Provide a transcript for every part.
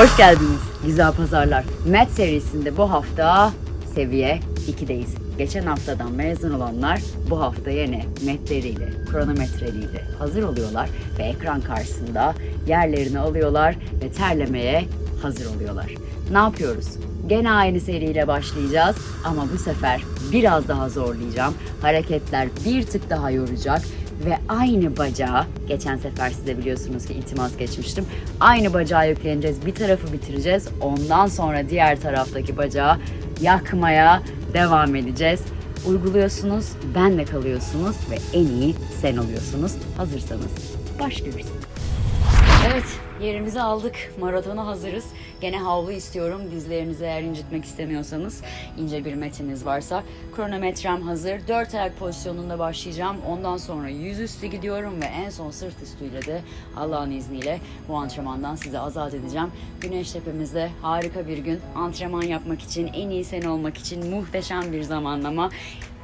Hoş geldiniz güzel pazarlar. MET serisinde bu hafta seviye 2'deyiz. Geçen haftadan mezun olanlar bu hafta yine metleriyle, kronometreleriyle hazır oluyorlar ve ekran karşısında yerlerini alıyorlar ve terlemeye hazır oluyorlar. Ne yapıyoruz? Gene aynı seriyle başlayacağız ama bu sefer biraz daha zorlayacağım. Hareketler bir tık daha yoracak ve aynı bacağı, geçen sefer size biliyorsunuz ki iltimas geçmiştim. Aynı bacağı yükleneceğiz. Bir tarafı bitireceğiz. Ondan sonra diğer taraftaki bacağı yakmaya devam edeceğiz. Uyguluyorsunuz, benle kalıyorsunuz ve en iyi sen oluyorsunuz. Hazırsanız başlıyoruz. Evet, yerimizi aldık. Maratona hazırız. Gene havlu istiyorum. Dizlerinizi eğer incitmek istemiyorsanız, ince bir metiniz varsa. Kronometrem hazır. Dört ayak pozisyonunda başlayacağım. Ondan sonra yüzüstü gidiyorum ve en son sırt üstüyle de Allah'ın izniyle bu antrenmandan sizi azat edeceğim. Güneş tepemizde harika bir gün. Antrenman yapmak için, en iyi sen olmak için muhteşem bir zamanlama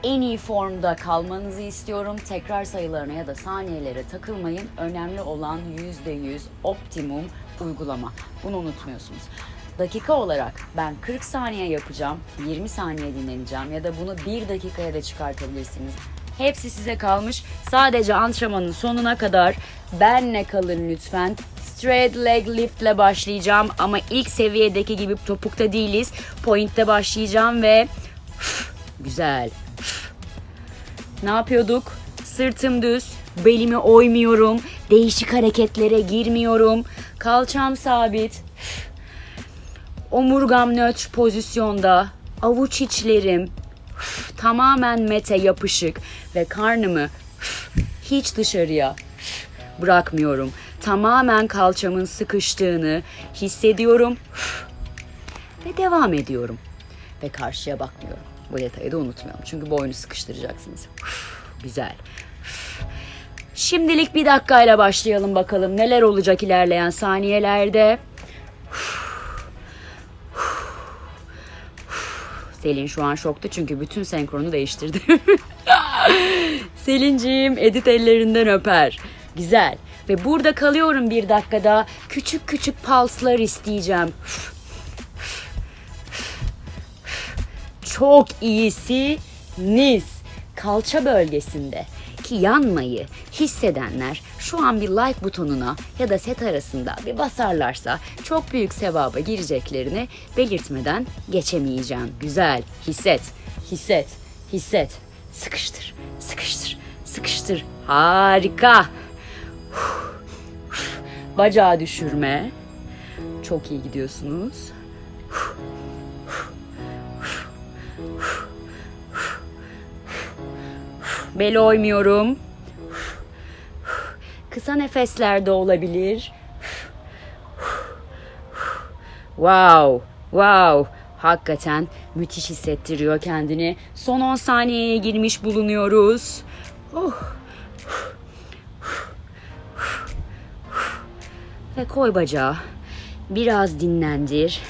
en iyi formda kalmanızı istiyorum. Tekrar sayılarına ya da saniyelere takılmayın. Önemli olan %100 optimum uygulama. Bunu unutmuyorsunuz. Dakika olarak ben 40 saniye yapacağım, 20 saniye dinleneceğim ya da bunu 1 dakikaya da çıkartabilirsiniz. Hepsi size kalmış. Sadece antrenmanın sonuna kadar benle kalın lütfen. Straight leg lift ile başlayacağım ama ilk seviyedeki gibi topukta değiliz. Point'te başlayacağım ve güzel. Ne yapıyorduk? Sırtım düz, belimi oymuyorum, değişik hareketlere girmiyorum, kalçam sabit, omurgam nötr pozisyonda, avuç içlerim tamamen mete yapışık ve karnımı hiç dışarıya bırakmıyorum. Tamamen kalçamın sıkıştığını hissediyorum ve devam ediyorum. Ve karşıya bakmıyorum. Bu detayı da unutmayalım. Çünkü boynu sıkıştıracaksınız. Güzel. Şimdilik bir dakikayla başlayalım bakalım neler olacak ilerleyen saniyelerde. Selin şu an şoktu çünkü bütün senkronu değiştirdi. Selinciğim edit ellerinden öper. Güzel. Ve burada kalıyorum bir dakikada. Küçük küçük pulslar isteyeceğim. çok iyisiniz. Kalça bölgesinde ki yanmayı hissedenler şu an bir like butonuna ya da set arasında bir basarlarsa çok büyük sevaba gireceklerini belirtmeden geçemeyeceğim. Güzel. Hisset. Hisset. Hisset. Sıkıştır. Sıkıştır. Sıkıştır. Harika. Bacağı düşürme. Çok iyi gidiyorsunuz. Bel oymuyorum. Kısa nefesler de olabilir. Wow, wow. Hakikaten müthiş hissettiriyor kendini. Son 10 saniyeye girmiş bulunuyoruz. Oh. Ve koy bacağı. Biraz dinlendir.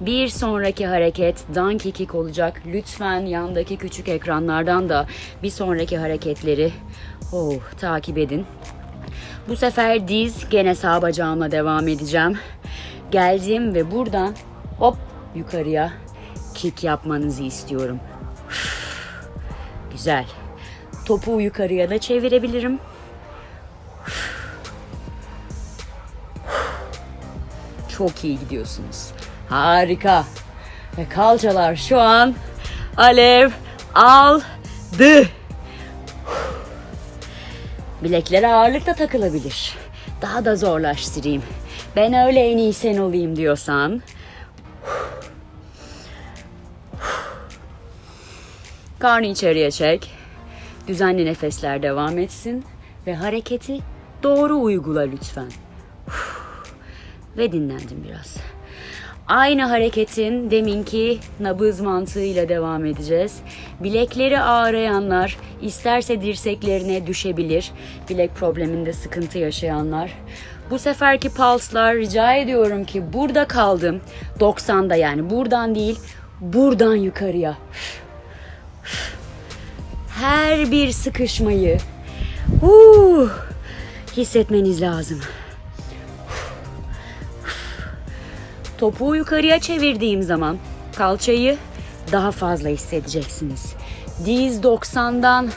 Bir sonraki hareket donkey kick olacak. Lütfen yandaki küçük ekranlardan da bir sonraki hareketleri oh, takip edin. Bu sefer diz gene sağ bacağımla devam edeceğim. Geldim ve buradan hop yukarıya kick yapmanızı istiyorum. Güzel. Topu yukarıya da çevirebilirim. Çok iyi gidiyorsunuz. Harika. Ve kalçalar şu an alev aldı. Bileklere ağırlık da takılabilir. Daha da zorlaştırayım. Ben öyle en iyi sen olayım diyorsan. Karnı içeriye çek. Düzenli nefesler devam etsin. Ve hareketi doğru uygula lütfen. Ve dinlendim biraz. Aynı hareketin deminki nabız mantığıyla devam edeceğiz. Bilekleri ağrıyanlar isterse dirseklerine düşebilir. Bilek probleminde sıkıntı yaşayanlar. Bu seferki pulslar rica ediyorum ki burada kaldım. 90'da yani buradan değil buradan yukarıya. Her bir sıkışmayı uh, hissetmeniz lazım. Topuğu yukarıya çevirdiğim zaman kalçayı daha fazla hissedeceksiniz. Diz 90'dan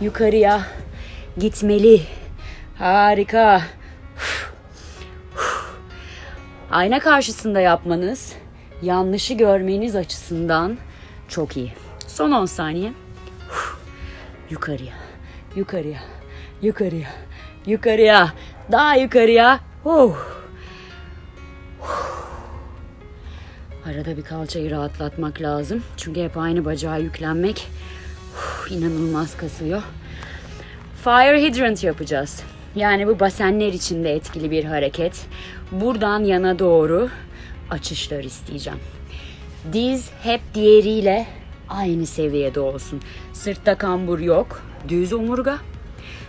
yukarıya gitmeli. Harika. Ayna karşısında yapmanız yanlışı görmeniz açısından çok iyi. Son 10 saniye. Yukarıya, yukarıya, yukarıya, yukarıya, daha yukarıya. Huh. Arada bir kalçayı rahatlatmak lazım. Çünkü hep aynı bacağa yüklenmek huh, inanılmaz kasıyor. Fire hydrant yapacağız. Yani bu basenler için de etkili bir hareket. Buradan yana doğru açışlar isteyeceğim. Diz hep diğeriyle aynı seviyede olsun. Sırtta kambur yok. Düz omurga.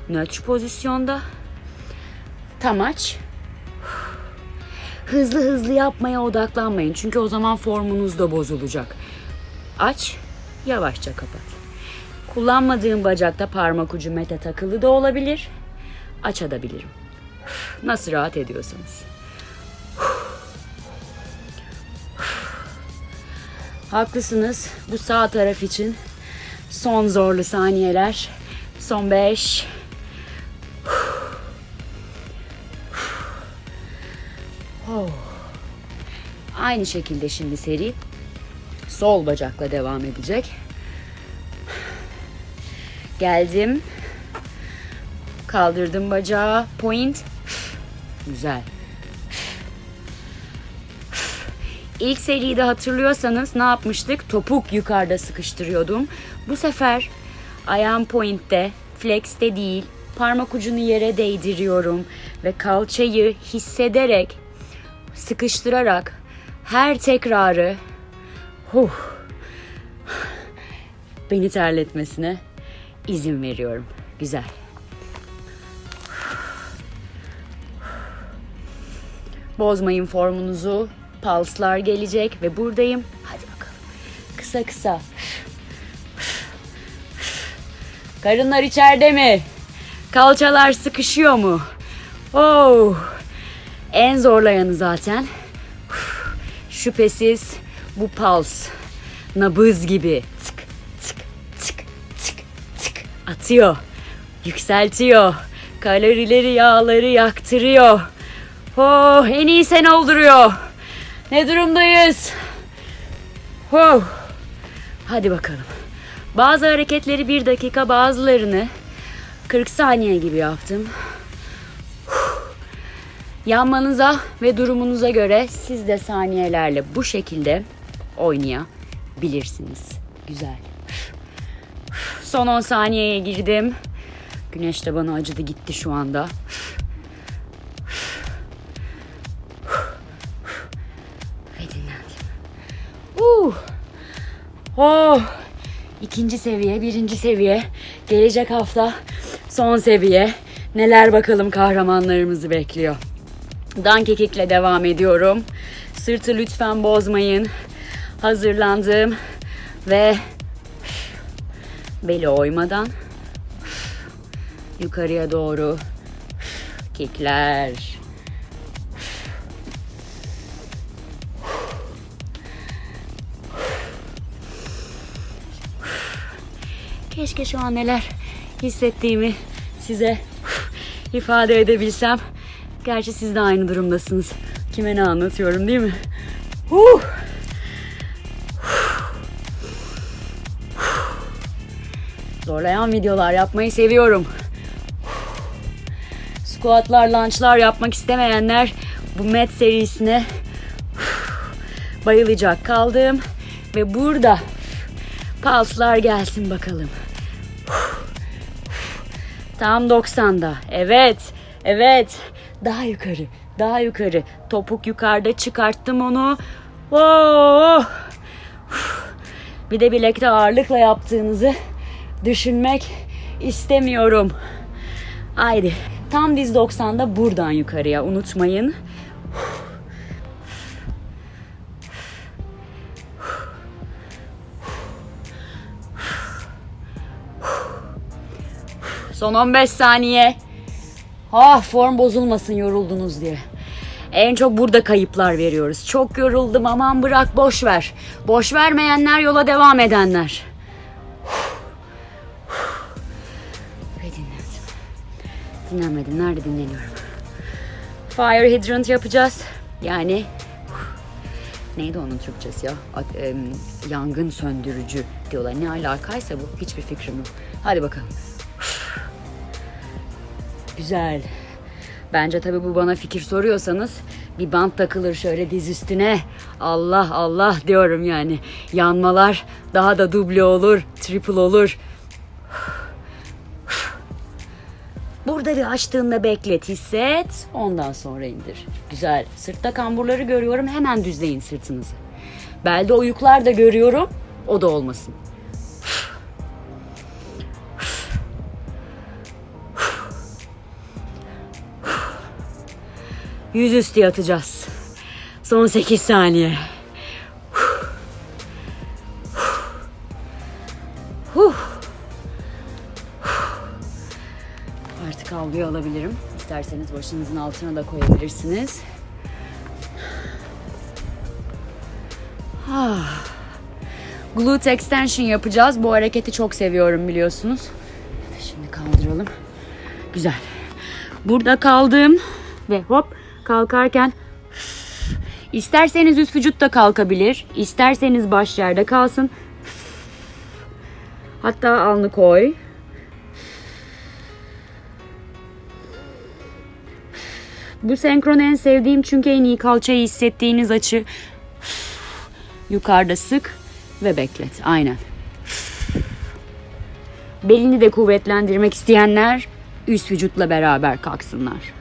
Nötr pozisyonda. Tam aç. Hızlı hızlı yapmaya odaklanmayın. Çünkü o zaman formunuz da bozulacak. Aç, yavaşça kapat. Kullanmadığım bacakta parmak ucu mete takılı da olabilir. Açabilirim. Nasıl rahat ediyorsanız. Haklısınız. Bu sağ taraf için son zorlu saniyeler. Son 5. Aynı şekilde şimdi seri sol bacakla devam edecek. Geldim. Kaldırdım bacağı. Point. Güzel. İlk seride hatırlıyorsanız ne yapmıştık? Topuk yukarıda sıkıştırıyordum. Bu sefer ayağım pointte, flex'te değil, parmak ucunu yere değdiriyorum ve kalçayı hissederek, sıkıştırarak her tekrarı huh, beni terletmesine izin veriyorum. Güzel. Bozmayın formunuzu. Pulslar gelecek ve buradayım. Hadi bakalım. Kısa kısa. Karınlar içeride mi? Kalçalar sıkışıyor mu? Oh. En zorlayanı zaten. Şüphesiz bu puls. Nabız gibi. Tık tık tık tık tık atıyor. Yükseltiyor. Kalorileri, yağları yaktırıyor. Oh, en iyi sen olduruyor. Ne durumdayız? Oh. Hadi bakalım. Bazı hareketleri bir dakika, bazılarını 40 saniye gibi yaptım. Yanmanıza ve durumunuza göre siz de saniyelerle bu şekilde oynayabilirsiniz. Güzel. Son 10 saniyeye girdim. Güneş de bana acıdı gitti şu anda. Ve dinlendim. Uh. Oh. İkinci seviye, birinci seviye. Gelecek hafta son seviye. Neler bakalım kahramanlarımızı bekliyor. Dankekikle devam ediyorum. Sırtı lütfen bozmayın. Hazırlandım ve beli oymadan yukarıya doğru kikler. Keşke şu an neler hissettiğimi size ifade edebilsem. Gerçi siz de aynı durumdasınız. Kime ne anlatıyorum değil mi? Huh! Zorlayan videolar yapmayı seviyorum. Squatlar, lunge'lar yapmak istemeyenler bu met serisine bayılacak kaldım. Ve burada pulslar gelsin bakalım. Tam 90'da. Evet. Evet. Daha yukarı. Daha yukarı. Topuk yukarıda çıkarttım onu. Oh! Bir de bilekte ağırlıkla yaptığınızı düşünmek istemiyorum. Haydi. Tam diz 90'da buradan yukarıya unutmayın. Son 15 saniye. Ah form bozulmasın yoruldunuz diye. En çok burada kayıplar veriyoruz. Çok yoruldum aman bırak boş ver. Boş vermeyenler yola devam edenler. Ve dinlemedim. Dinlenmedim. Nerede dinleniyorum? Fire hydrant yapacağız. Yani neydi onun Türkçesi ya? Yangın söndürücü diyorlar. Ne alakaysa bu hiçbir fikrim yok. Hadi bakalım. Güzel. Bence tabii bu bana fikir soruyorsanız bir bant takılır şöyle diz üstüne. Allah Allah diyorum yani. Yanmalar daha da duble olur, triple olur. Burada bir açtığında beklet, hisset. Ondan sonra indir. Güzel. Sırtta kamburları görüyorum. Hemen düzleyin sırtınızı. Belde oyuklar da görüyorum. O da olmasın. Yüzüstü yatacağız. Son 8 saniye. Artık havluyu alabilirim. İsterseniz başınızın altına da koyabilirsiniz. Ah. Glute extension yapacağız. Bu hareketi çok seviyorum biliyorsunuz. Şimdi kaldıralım. Güzel. Burada kaldım ve hop kalkarken isterseniz üst vücut da kalkabilir. isterseniz baş yerde kalsın. Hatta alnı koy. Bu senkron en sevdiğim çünkü en iyi kalçayı hissettiğiniz açı. Yukarıda sık ve beklet. Aynen. Belini de kuvvetlendirmek isteyenler üst vücutla beraber kalksınlar.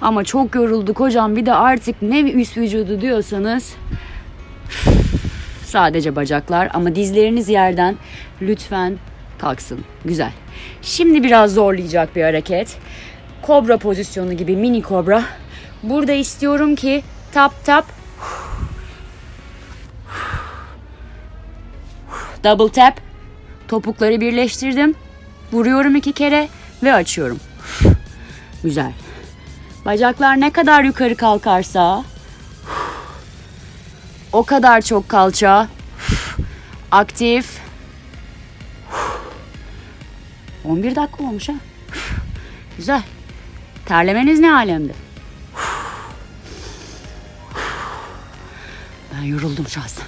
Ama çok yorulduk hocam bir de artık ne üst vücudu diyorsanız sadece bacaklar ama dizleriniz yerden lütfen kalksın. Güzel. Şimdi biraz zorlayacak bir hareket. Kobra pozisyonu gibi mini kobra. Burada istiyorum ki tap tap double tap topukları birleştirdim. Vuruyorum iki kere ve açıyorum. Güzel. Bacaklar ne kadar yukarı kalkarsa o kadar çok kalça aktif 11 dakika olmuş ha. Güzel. Terlemeniz ne alemde? Ben yoruldum şahsen.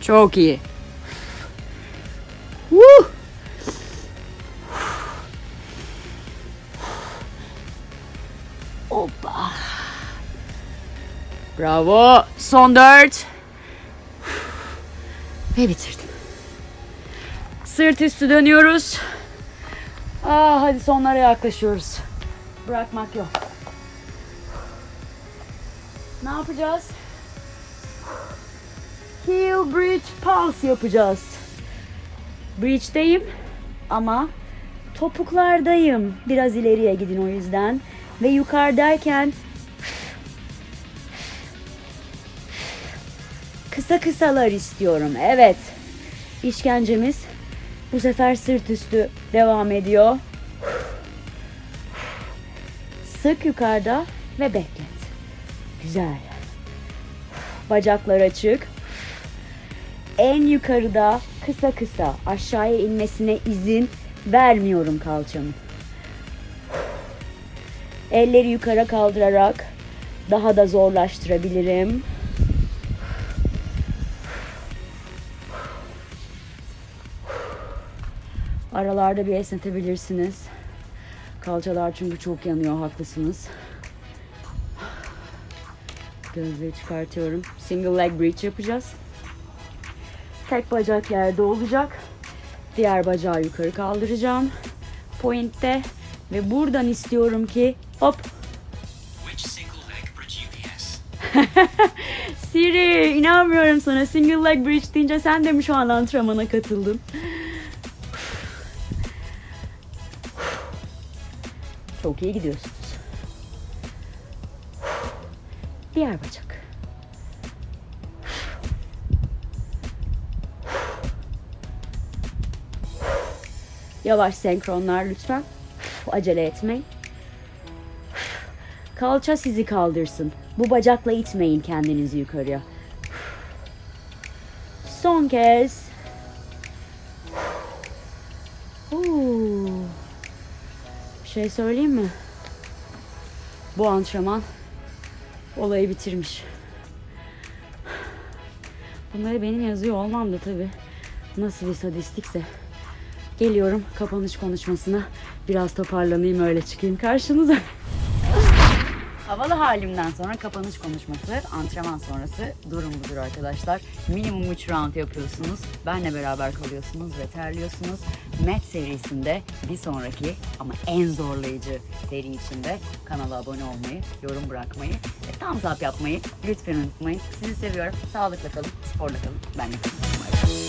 Çok iyi. Woo! Bravo. Son dört. Ve bitirdim. Sırt üstü dönüyoruz. Aa, hadi sonlara yaklaşıyoruz. Bırakmak yok. Ne yapacağız? Heel bridge pulse yapacağız. Bridge'deyim ama topuklardayım. Biraz ileriye gidin o yüzden. Ve yukarıdayken kısa kısalar istiyorum. Evet. İşkencemiz bu sefer sırt üstü devam ediyor. Sık yukarıda ve beklet. Güzel. Bacaklar açık. En yukarıda kısa kısa aşağıya inmesine izin vermiyorum kalçamın. Elleri yukarı kaldırarak daha da zorlaştırabilirim. Aralarda bir esnetebilirsiniz. Kalçalar çünkü çok yanıyor, haklısınız. Gözlüğü çıkartıyorum. Single leg bridge yapacağız. Tek bacak yerde olacak. Diğer bacağı yukarı kaldıracağım. Point'te ve buradan istiyorum ki hop Which single leg bridge UPS? Siri inanmıyorum sana. Single leg bridge deyince sen de mi şu an antrenmana katıldın? Çok iyi gidiyorsunuz. Diğer bacak. Yavaş senkronlar lütfen. Acele etmeyin. Kalça sizi kaldırsın. Bu bacakla itmeyin kendinizi yukarıya. Son kez. Şey söyleyeyim mi? Bu antrenman olayı bitirmiş. Bunları benim yazıyor olmam da tabii nasıl bir sadistikse. Geliyorum kapanış konuşmasına. Biraz toparlanayım öyle çıkayım karşınıza. Havalı halimden sonra kapanış konuşması, antrenman sonrası durum budur arkadaşlar. Minimum 3 round yapıyorsunuz. Benle beraber kalıyorsunuz ve terliyorsunuz. Met serisinde bir sonraki ama en zorlayıcı seri içinde kanala abone olmayı, yorum bırakmayı ve thumbs up yapmayı lütfen unutmayın. Sizi seviyorum. Sağlıkla kalın, sporla kalın. Benle kalın.